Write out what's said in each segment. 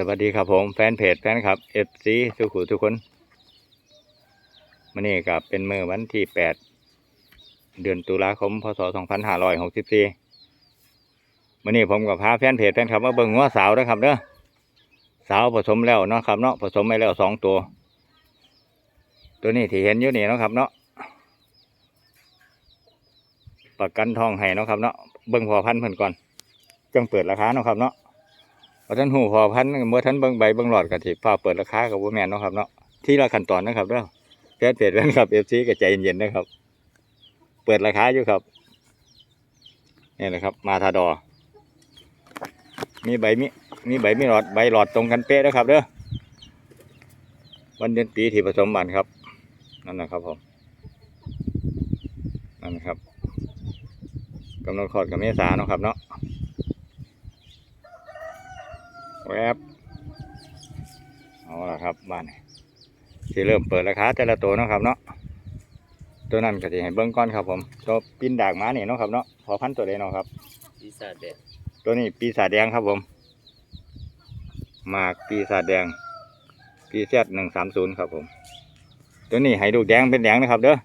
สวัสดีครับผมแฟนเพจแฟนครับเอฟซีสุขุทุกคนมื่อนี้กับเป็นเมื่อวันที่แปดเดือนตุลาคมพศสองพันห้าร้อยหกสิบสี่มื่อนี้ผมกับพาแฟนเพจแฟนครับมาเบิ่งงัวสาวนะครับเด้อสาวผสมแล้วเนาะครับเนาะผสมไปแล้วสองตัว ตัวนี้ที่เห็นอยู่นี่เนาะครับเนาะประกันทองให้เนาะครับเนาะเบิ่งพอพันเพิ่นก่อนจังเปิดราคาเนาะครับเนาะ พอท่านหูพอพันเมื่อท่านเบิ่งใบเบิ่งหลอดกันสิฟ้าเปิดราคากับว่าแมนเนาะครับเนาะที่ละขั้นตอนนะครับเนาะแฟนเพจแฟนครับเอฟซีก็ใจเย็นๆนะครับ เปิดราคาอยู่ครับนี่แหละครับ มาทาดอ มีใบมีมีใบมีหลอดใบหลอดตรงกันเป๊ะนะครับเด้อวันเดือนปีที่ผสมบันครับ นั่นนะครับผมนั่นนะครับกำหนดคลอดกับเมษาเนาะครับเนาะ แวบเอาละครับบ้านนี้ที่เริ่มเปิดราคาแต่ละตัวเนาะครับเนาะตัวนั้นก็จะให้เบิ้งก้อนครับผมตัวปินดากหม้านี่เนาะครับเนาะพอพันธุ์ตัวใดเนาะครับ ปีศาจแดงตัวนี้ปีศาจแดงครับผมหมากปีศาจแดงปีเซหนึ่งสามศูนย์ครับผม ตัวนี้ให้ดูกแดงเป็นแดงนะครับเด้อ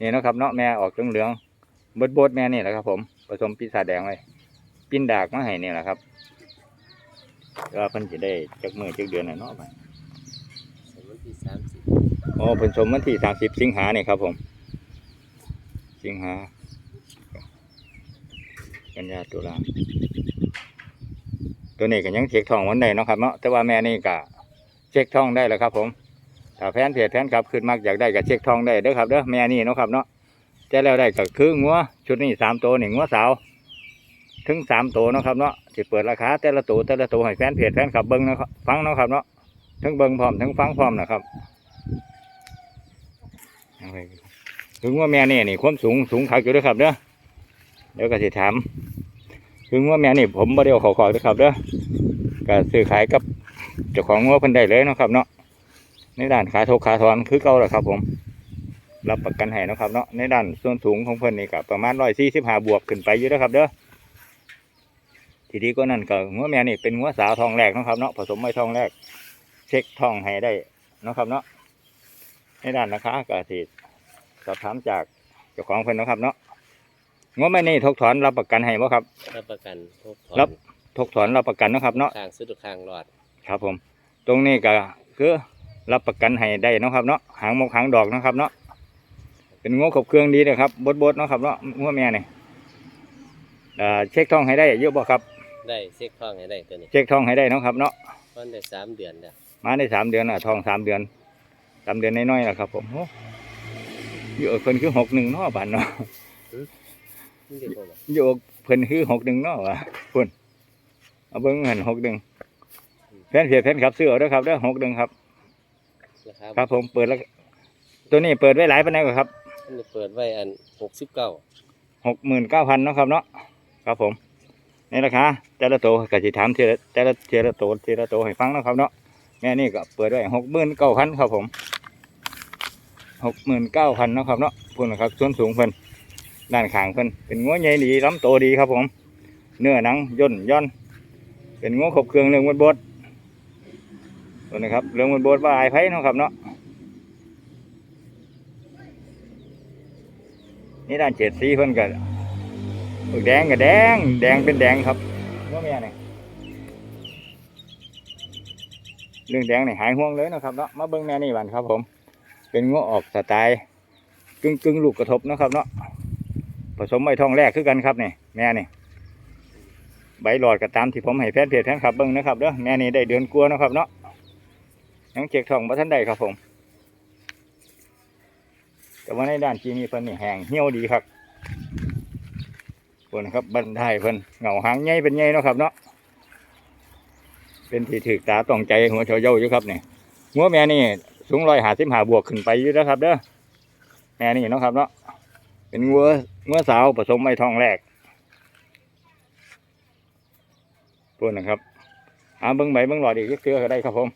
นี่เนาะครับเนาะแม่ออกเหลืองๆเบิดบดๆแม่นี่แหละครับผมผสมปีศาจแดงไว้ปินดากมาให้นี่แหละครับ ก็เพิ่นจะได้จักมือจักเดือนน่ะเนาะบัดสมมติที่สามสิบอ๋อเพิ่นสมวันที่สามสิบสิงหาเนี่ยครับ ผม สิงหา กันยาตุลาตัวนี้ก็ยังเช็คทองวันใดเนาะครับเนาะแต่ว่าแม่นี่ก็เช็คทองได้แล้วครับ ผมถ้าแฟนเพจแฟนครับขึ้นมากอยากได้ก็เช็คทองได้เด้อครับเด้อแม่นี่เนาะครับเนาะจะแล้วได้ก็คืองัวชุดนี้สามตัวนี่งัวสาว ถึงสามตัวนะครับเนาะจะเปิดราคาแต่ละตัวแต่ละตัวให้แฟนเพจแฟนคลับเบิ้งนะครับฟังนะครับเนาะทั้งเบิ้งพร้อมทั้งฟังพร้อมนะครับถึงว่าแม่นี่นี่ความสูงสูงขักอยู่ด้วยครับเด้อเดี๋ยวก็สิถามถึงว่าแม่นี่ผมบ่ได้เอาเขอขอด้วยครับเด้อก็ซื้อขายกับเจ้าของงัวเพิ่นได้เลยนะครับ เนาะในด้านขาทกขาทอนคือเก่าแหละครับ ผม รับประกันให้นะครับเนาะในด้านส่วนสูงของเพิ่นนี่ก็ประมาณร้อยสี่สิบห้าบวกขึ้นไปอยู่เด้อครับเด้อ ทีนี้ก็นั่นก็งัวแม่นี่เป็นงัวสาวทองแรกเนาะครับเนาะผสมไม่ทองแรก เช็คทองให้ได้เนาะครับเนาะในด้านราคาก็สิสอบถามจากเจ้าของเพิ่นเนาะครับเนาะงบไม่นี่ทกถอนรับประกันให้บ่ครับ รับประกันพวกถอนรับทกถอนรับประกันเนาะครับเนาะข้างสุดข้างรอดครับผม ตรงนี้ก็คือรับประกันให้ได้เนาะครับเนาะหางมกหางดอกเนาะครับเนาะเป็นงวครบเครื่องดีนะครับบดบดๆเนาะครับเนาะงวแม่นี่เอ่อเช็คท้องให้ได้เยอะบ่ครับ ได้เซ็กท้องให้ได้ตัวนี้เช็คท้องให้ได้เนาะครับเนาะตอนได้สามเดือนแล้วมาได้สามเดือนอะท้องสามเดือนสามเดือนน้อยๆแหละครับ ผมโอ้เยอะเพิ่นคือหกหนึ่งเนาะบานเนาะนี่เด็กบ่บอกโยกเพิ่นคือหกหนึ่งเนาะวะพุ่นเอาเบิ่งหันหกหนึ่งแฟนเพจแฟนครับซื้อเอาเด้อครับเด้อหกหนึ่งครับราคาครับผมเปิดแล้วตัวนี้เปิดไว้หลายปานใดกว่าครับอันนี้เปิดไว้อันหกสิบเก้าหกหมื่นเก้าพันเนาะครับเนาะครับผม นี่ราคาแต่ละตัวก็สิถามทีละแต่ละทีละตัวทีละตัวให้ฟังนะครับเนาะแม่นี่ก็เปิดไว้หกหมื่นเก้าพันครับผมหกหมื่นเก้าพันนะครับเนาะพุ่นะครับส่วนสูงเพิ่นด้านข้างเพิ่นเป็นงัวใหญ่ดีลำโตดีครับผม เนื้อหนังย่นย่อน เป็นงัวขบเครื่องเรื่องบดบดตัวนะครับเรื่องบดบดว่าอายไผเนะครับเนาะนี่ด้านเจ็ดสีเพิ่นก็ แดงกับแดง แดงเป็นแดงครับงัวแม่เนี่ยเรื่องแดงเนี่ยหายห่วงเลยนะครับเนาะมาเบิ่งแม่นี่บันครับ ผม เป็นงัวออกสไตล์กึ่งกึ่งลูกกระทบนะครับ เนาะผสมใบทองแรกคือกันครับเนี่ยแม่นี่ใบหลอดก็ตามที่ผมให้แฟนเพจแฟนคลับเบิ้งนะครับเด้อแม่นี่ได้เดือนกลัวนะครับเนาะยังเจ็กทองมาท่านใดครับผม แต่ว่าในด้านจีนี่เพิ่นนี่แห้งเหี่ยวดีครับ คนนะครับบันไดเพิ่นเหงาหางใหญ่เป็นใหญ่เนาะครับเนาะเป็นที่ถือตาต้องใจหัวเฉาเย้าอยู่ครับเนี่ยหัวแม่นี่สูงร้อยหาสิบหาบวกขึ้นไปอยู่แล้วครับเด้อแม่นี่เนาะครับเนาะเป็นงัวงัวสาวผสมไม่ทองแรกพวกนะครับหาเบิ้งใบเบิ้งหลอดอีกเกลือก็ได้ครับผม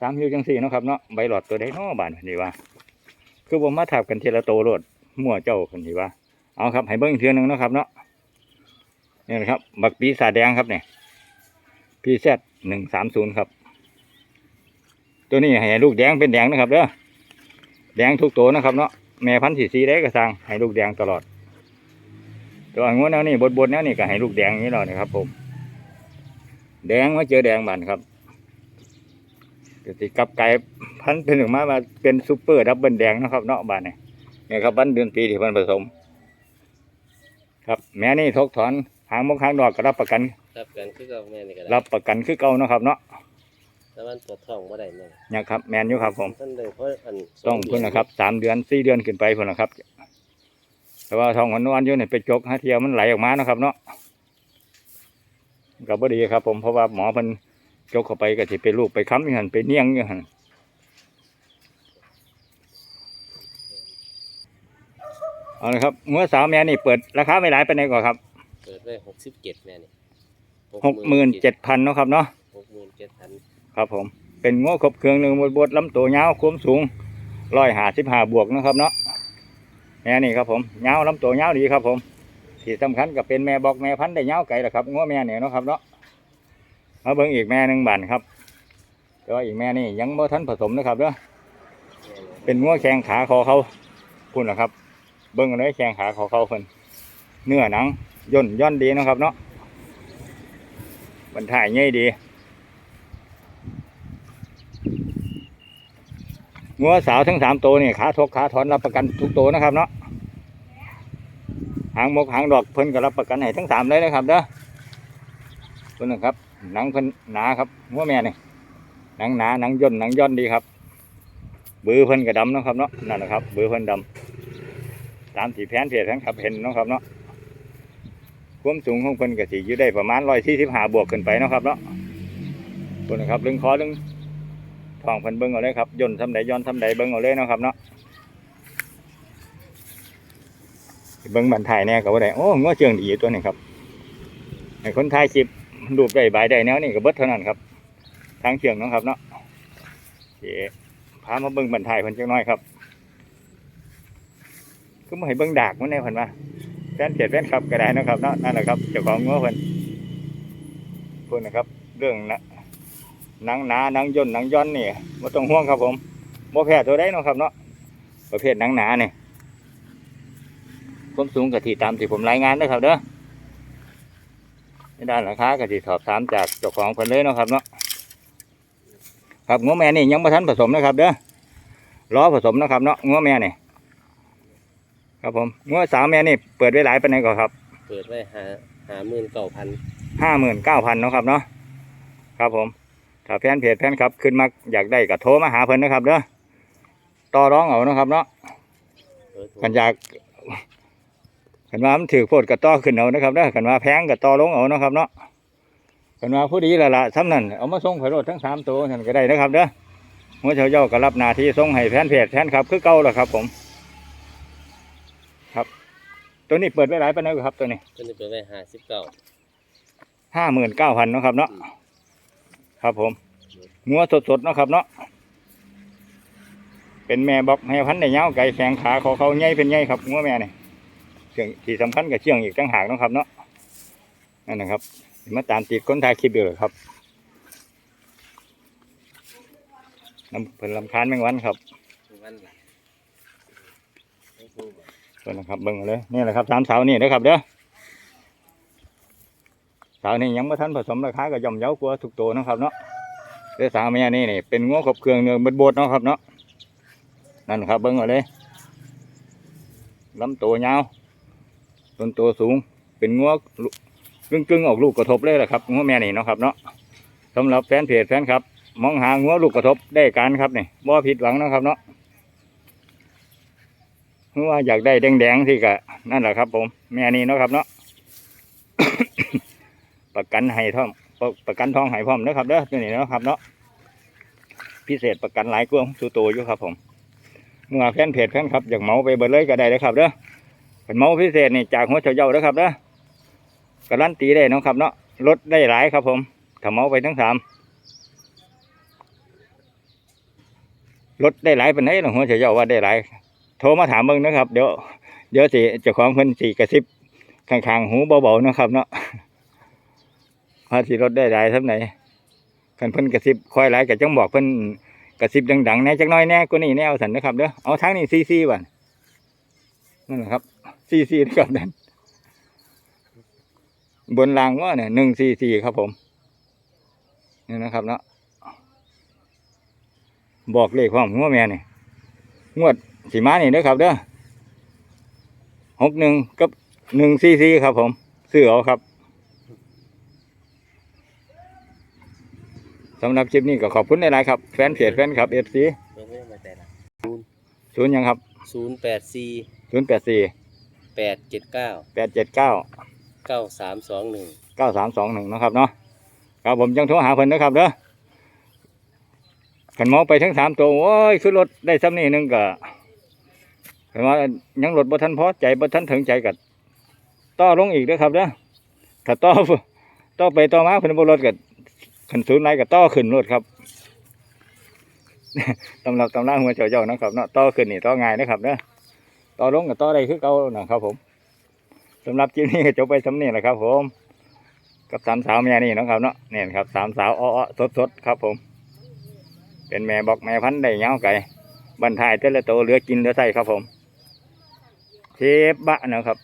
สามหิวจังสี่เนาะครับเนาะใบหลอดตัวใดเนาะบานนี่ว่า คือผมมาถับกันทีละโตวโลดมั่วเจ้าคนที่ว่า เอาครับให้เบิ้งเทือหนึงนะครับเนาะนี่นะครับ บักปีศาจแดงครับเนี่ยพีแซดหนึ่งสามศูนย์ครับ ตัวนี้ให้ลูกแดงเป็นแดงนะครับเด้อแดงทุกตัวนะครับเนาะแม่พันธุ์สีสีได้ก็สั่งให้ลูกแดงตลอด ตัวอันงวแนวนี้บดบดๆแนวนี้ก็ให้ลูกแดงอย่างนี้เราเนี่ยครับผม แดงมาเจอแดงบานครับก็สิกลับไก่พันธุ์เป็นออกมามาเป็นซูเปอร์ดับเบิลแดงนะครับเนาะบานเนี่ยเนี่ยครับวันเดือนปีที่มันผสม ครับ แม่นี่ทกถอนหางมกหางดอกก็รับประกันครับกันคือกับแม่นี่ก็ได้รับประกันคือเก่าเนาะครับเนาะแต่มันปวดท้องบ่ได้แม่เนี่ยครับ แมนอยู่ครับ ผมท่านเลยเพราะอันต้องเพิ่นนะครับสามเดือนสี่เดือนขึ้นไปเพิ่นนะครับ แต่ว่าทองวันวันๆอยู่เนี่ยไปจกหาเทียวมันไหลออกมาเนาะครับเนาะก็บ่ดีครับ ผมเพราะว่าหมอเพิ่นจกเข้าไปก็สิไปลูกไปค้ำอย่างนั้นไปเนียงอย่างนั้น เอาละครับเมื่อสาวแม่นี่เปิดราคาไม่หลายไปไหนใดก่อนครับเปิดไว้หกสิบเจ็ดแม่นี่หกหมื่นเจ็ดพันเนาะครับเนาะหกหมื่นเจ็ดพันครับผมเป็นง้อครบเครื่องหนึ่งบดบดลำตัวยาวความสูงร้อยหาสิบห้าบวกเนาะครับเนาะแม่นี่ครับผมยาวลำตัวยาวดีครับผมที่สำคัญก็เป็นแม่บอกแม่พันธุ์ได้ยาวไก่ละครับง้อแม่เนี่ยเนาะครับเนาะมาเบิ่งอีกแม่หนึ่งบานครับแต่ว่าอีกแม่นี่ยังบ่ทันผสมนะครับเด้อแม่นี่เป็นง้อแข้งขาคอเขาพุ่นนะครับ เบิ่งกันเลยแข้งขาคอเขาเพิ่นเนื้อหนังย่นย่อนดีนะครับเนาะบรรทายใหญ่ดีงัวสาวทั้งสามตัวนี่ขาทกขาถอนรับประกันทุกตัวนะครับเนาะหางมกหางดอกเพิ่นก็รับประกันให้ทั้งสามเลยนะครับเด้อเพิ่นนะครับ หนังเพิ่นหนาครับงัวแม่นี่หนังหนาหนังย่นหนังย่อนดีครับ บือเพิ่นก็ดำนะครับเนาะนั่นแหละครับ บือเพิ่นดำ ตามสีแผนเพจทั้งครับเห็นนะครับเนาะความสูงของเพิ่นก็สิอยู่ได้ประมาณร้อยสี่สิบห้าบวกขึ้นไปนะครับเนาะเพิ่นนะครับลึงคอลึงท้องเพิ่นเบิ่งเอาเลยครับย่นทำใดย้อนทำใดเบิ่งเอาเลยนะครับเนาะเบิ่งบันถ่ายแน่ก็บ่าได้โอ้งัวเจืองดีตัวนี้ครับให้คนถ่ายคลิปรูปได้บายได้แนวนี้ก็เบิดเท่านั้นครับทางเชืองนะครับเนาะโอเคพามาเบิ่งบันถ่ายเพิ่นจักน่อยครับ ก็มาให้เบิ่งดากมันแน่เพิ่นว่าแฟนเพจแฟนคลับก็ได้นะครับเนาะนั่นแหละครับเจ้าของงัวเพิ่นเพิ่นนะครับ เรื่องนะหนังหนาหนังย่นหนังย้อนนี่ไม่ต้องห่วงครับผมโมแพ้ตัวได้นะครับเนาะประเภทหนังหนาเนี่ยความสูงกะที่ตามที่ผมรายงานนะครับเด้อในด้านราคากะที่สอบถามจากเจ้าของเพิ่นเลยเนาะครับเนาะครับงัวแม่นี่ยังไม่ทันผสมนะครับเด้อรอผสมนะครับเนาะงัวแม่นี่ ครับผมงัวสาวแม่นี่เปิดไว้หลายปานไหนก่อนครับเปิดไว้หาหาหมื่นเก้าพันห้าหมื่นเก้าพันเนาะครับเนาะครับผมถ้าแฟนเพจแฟนครับขึ้นมาอยากได้ก็โทรมาหาเพิ่นนะครับเด้อต่อร้องเอานะครับเนาะเปิดกันอยากกันว่ามันถือโพดกับต่อขึ้นเอานะครับเด้อกันว่าแพงกับต่อลงเอานะครับเนาะกันว่าผู้ดีละละซ้ำนั่นเอามาส่งไผโรดทั้งสามตัวนั่นก็ได้นะครับเด้อหัวเฉาเจ้าก็รับหน้าที่ส่งให้แฟนเพจแฟนครับคือเก่าแล้วครับผมครับ ตัวนี้เปิดไว้หลายปานใดครับตัวนี้เพิ่นจะเปิดไว้หาสิบเก้าห้าหมื่นเก้าพันนาะครับเนาะครับผมงัวสดๆเนาะครับเนาะเป็นแม่บอกแม่พันธุ์ได้ยาวไก่แขงขาเขาเขาใหญ่เป็นใหญ่ครับงัวแม่นี่เชื่องที่สำคัญกับเชื่องอีกตั้งหากเนาะครับเนาะนั่นนะครับมาตามติดคนถ่ายคลิปเดียวเลยครับน้ำเพิ่นลำคาญแมงวันครับ วันละ ส่วนนะครับเบิ่งเอาเลยนี่แหละครับสามเสานี่นะครับเด้อเสานี่ยังไม่ทันผสมราคาก็ย่อมเย้ากว่าทุกตัวนะครับเนาะเด้อสาวแม่นี่นี่เป็นงัวขบเครื่องเนื้อบดๆเนาะครับเนาะนั่นครับเบิ่งเอาเลยลำตัวยาวต้นตัวสูงเป็นงัวกึ่งกึ่งๆออกลูกกระทบเลยแหละครับงัวแม่นี่เนาะครับเนาะสำหรับแฟนเพจแฟนครับ มองหางัวลูกกระทบได้การครับนี่บ่ผิดหวังนะครับเนาะ ว่าอยากได้แดงๆที่กะนั่นแหละครับผม แม่นี่เนาะครับเนาะประกันให้ท่อมประประกันทองให้พร้อมนะครับเด้อตัวนี้เนาะครับเนาะพิเศษประกันหลายกวงสูตัวอยู่ครับผมเมื่อแฟนเพจแฟนครับอยากเมาไปเบิดเลยก็ได้เลยครับเด้อเป็นเมาพิเศษนี่จากหัวเฉาเย้าเด้อครับเด้อการันตีได้เนาะครับเนาะลดได้หลายครับผมถ้าเมาไปทั้งสามลดได้หลายเป็นไหนหรอหัวเฉาเย้าว่าได้หลาย โทรมาถามเบิ่งนะครับ เดี๋ยวเดี๋ยวสิเจ้าของเพิ่นสิกระซิบข้างๆหูเบาๆนะครับเนาะว่าสิรถได้หลายท่าไหนคันเพิ่นกระซิบคอยหลายก็จังบอกเพิ่นกระซิบดังๆแน่จักน้อยแน่กว่านี้แน่เอาสันนะครับเด้อเอาทางนี้ซีซีบ่ะนั่นแหละครับซีซีนะครับนั่นบนรางว่าเนี่ยหนึ่งซีซีครับผมนี่นะครับเนาะบอกเลขความหัวแม่เนี่ยงวด สีมานี่เด้อครับเด้อหกหนึ่งกับหนึ่งซีซีครับ ผมซื้อเอาครับสำหรับคลิปนี้ก็ขอบคุณในไลน์ครับ แฟนเพจแฟนคลับเอฟซีเบิ่งไม่มาแต่ละศูนย์ยังครับศูนย์แปดสี่ศูนย์แปดสี่แปดเจ็ดเก้าแปดเจ็ดเก้าเก้าสามสองหนึ่งเก้าสามสองหนึ่งนะครับเนาะครับผมจังโทรหาเพิ่นนะครับเด้อขันมองไปทั้งสามตัวโอ้ยคือรถได้ซ้ำนี่หนึงก็ เห็นว่ายังรถบ่ทันพอใจบ่ทันถึงใจกัดต่อลงอีกเด้อครับเด้อถ้าต่อต่อไปต่อมาเพิ่นบ่รถก็ขันศูนย์ไรก็ต่อขึ้นรถครับตำรับตำราหัวเจ้าเจ้านะครับเนาะต่อขึ้นนี่ต่อง่ายนะครับเด้อต่อลงก็ต่อได้คือเก่านะครับผมสำหรับคลิปนี้ก็จบไปสำนี้แหละครับ ผม กับสามสาวแม่นี่นะครับเนาะเนี่ยครับสามสาวอ้อสดสดๆครับ ผม เป็นแม่บอกแม่พันธุ์ได้เงาไก่บรรทายแต่ละตัวเหลือกินเหลือใส่ครับผม เชฟบะนะครับ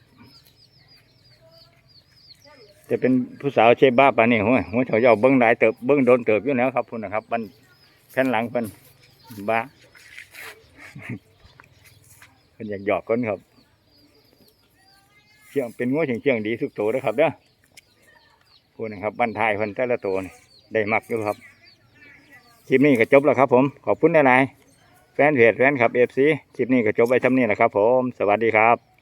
จะเป็นผู้สาวเชฟบ้าปานนี่หัวหัวเฉาเยาเบิ้งหลายเติบเบิ้งโดนเติบอยู่แล้วครับพุ่นนะครับบันแผ่นหลังเป็นบ้าเป็นอยากหยอกคนครับเชียงเป็นงัวเชียงเชียงดีสุกโตนะครับเด้อพูดนะครับบันไทยพิ่นแต่ละตัวนี่ได้มักอยู่ครับคลิปนี้ก็จบแล้วครับผม ขอบคุณหลายๆ แฟนเพจแฟนคลับเอฟซีคลิปนี้ก็จบไปทำนี้แหละครับผม สวัสดีครับ